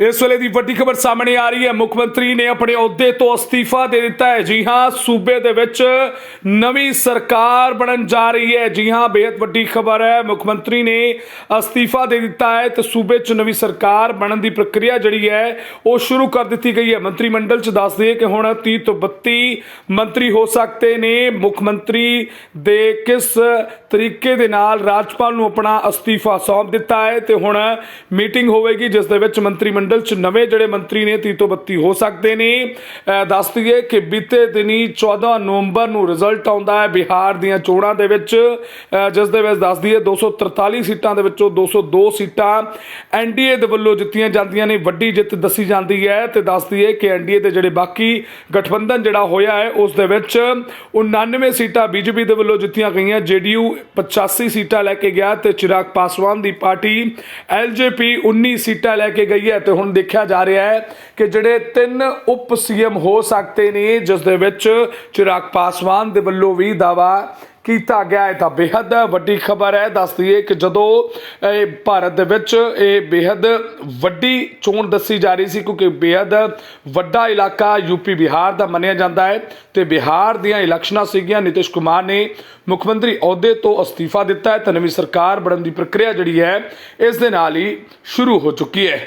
ਇਸ ਵੇਲੇ ਦੀ ਵੱਡੀ ਖਬਰ ਸਾਹਮਣੇ ਆ ਰਹੀ ਹੈ। ਮੁੱਖ ਮੰਤਰੀ ਨੇ ਆਪਣੇ ਅਹੁਦੇ ਤੋਂ ਅਸਤੀਫਾ ਦੇ ਦਿੱਤਾ ਹੈ। ਜੀ ਹਾਂ, ਸੂਬੇ ਦੇ ਵਿੱਚ ਨਵੀਂ ਸਰਕਾਰ ਬਣਨ ਜਾ ਰਹੀ ਹੈ। ਜੀ ਹਾਂ ਬੇहद ਵੱਡੀ ਖਬਰ ਹੈ। ਮੁੱਖ ਮੰਤਰੀ ਨੇ ਅਸਤੀਫਾ ਦੇ ਦਿੱਤਾ ਹੈ ਤੇ ਸੂਬੇ 'ਚ ਨਵੀਂ ਸਰਕਾਰ ਬਣਨ ਦੀ ਪ੍ਰਕਿਰਿਆ ਜਿਹੜੀ ਹੈ, ਉਹ ਸ਼ੁਰੂ ਕਰ ਦਿੱਤੀ ਗਈ ਹੈ। ਮੰਤਰੀ ਮੰਡਲ 'ਚ ਦੱਸ ਦਈਏ ਕਿ ਹੁਣ 30 ਤੋਂ 32 ਮੰਤਰੀ ਹੋ ਸਕਦੇ ਨੇ। ਮੁੱਖ ਮੰਤਰੀ ਦੇ ਕਿਸ ਤਰੀਕੇ ਦੇ ਨਾਲ ਰਾਜਪਾਲ ਨੂੰ ਆਪਣਾ ਅਸਤੀਫਾ ਸੌਂਪ ਦਿੱਤਾ ਹੈ ਤੇ ਹੁਣ ਮੀਟਿੰਗ ਹੋਵੇਗੀ, ਜਿਸ ਦੇ ਵਿੱਚ ਮੰਤਰੀ ਮੰਡਲ ਚ ਨਵੇਂ ਜਿਹੜੇ ਮੰਤਰੀ ਨੇ 30 ਤੋਂ 32 ਹੋ ਸਕਦੇ ਨੇ। ਅਹ ਦੱਸ ਦਈਏ ਕਿ ਬੀਤੇ ਦਿਨੀ 14 ਨਵੰਬਰ ਨੂੰ ਰਿਜ਼ਲਟ ਆਉਂਦਾ ਹੈ ਬਿਹਾਰ ਦੀਆਂ ਚੋਣਾਂ ਦੇ ਵਿੱਚ। ਜਿਸ ਦੇ ਵਿੱਚ ਦੱਸ ਦਈਏ 243 ਸੀਟਾਂ ਦੇ ਵਿੱਚੋਂ 202 ਸੀਟਾਂ ਐਨਡੀਏ ਦੇ ਵੱਲੋਂ ਜਿੱਤੀਆਂ ਜਾਂਦੀਆਂ ਨੇ। ਵੱਡੀ ਜਿੱਤ ਦੱਸੀ ਜਾਂਦੀ ਹੈ ਤੇ ਦੱਸ ਦਈਏ ਕਿ ਐਨਡੀਏ ਦੇ ਜਿਹੜੇ ਬਾਕੀ ਗਠਬੰਧਨ ਜਿਹੜਾ ਹੋਇਆ ਹੈ, ਉਸ ਦੇ ਵਿੱਚ 99 ਸੀਟਾਂ ਬੀਜੇਪੀ ਦੇ ਵੱਲੋਂ ਜਿੱਤੀਆਂ ਗਈਆਂ। ਜੇਡੀਯੂ 85 ਸੀਟਾਂ ਲੈ ਕੇ ਗਿਆ ਤੇ ਚਿਰਾਗ ਪਾਸਵਾਨ ਦੀ ਪਾਰਟੀ ਐਲਜੇਪੀ 19 ਸੀਟਾਂ ਲੈ ਕੇ ਗਈ ਹੈ ਤੇ ਹੁਣ ਦੇਖਿਆ ਜਾ ਰਿਹਾ ਹੈ ਕਿ ਜਿਹੜੇ ਤਿੰਨ ਉਪ ਸੀਐਮ ਹੋ ਸਕਦੇ ਨੇ, ਜਿਸ ਦੇ ਵਿੱਚ ਚਿਰਾਗ ਪਾਸਵਾਨ ਦੇ ਵੱਲੋਂ ਵੀ ਦਾਵਾ ਕੀਤਾ ਗਿਆ ਹੈ, ਤਾਂ ਬੇਹੱਦ ਵੱਡੀ ਖਬਰ ਹੈ। ਦੱਸਦੀ ਹੈ ਕਿ ਜਦੋਂ ਇਹ ਭਾਰਤ ਦੇ ਵਿੱਚ ਇਹ ਬੇਹੱਦ ਵੱਡੀ ਚੋਣ ਦੱਸੀ ਜਾ ਰਹੀ ਸੀ, ਕਿਉਂਕਿ ਬੇਹੱਦ ਵੱਡਾ ਇਲਾਕਾ ਯੂਪੀ ਬਿਹਾਰ ਦਾ ਮੰਨਿਆ ਜਾਂਦਾ ਹੈ, ਤੇ ਬਿਹਾਰ ਦੀਆਂ ਇਲੈਕਸ਼ਨਾਂ ਸੀਗੀਆਂ। ਨਿਤਿਸ਼ ਕੁਮਾਰ ਨੇ ਮੁੱਖ ਮੰਤਰੀ ਅਹੁਦੇ ਤੋਂ ਅਸਤੀਫਾ ਦਿੱਤਾ ਹੈ, ਤਾਂ ਨਵੀਂ ਸਰਕਾਰ ਬਣਨ ਦੀ ਪ੍ਰਕਿਰਿਆ ਜਿਹੜੀ ਹੈ, ਇਸ ਦੇ ਨਾਲ ਹੀ ਸ਼ੁਰੂ ਹੋ ਚੁੱਕੀ ਹੈ।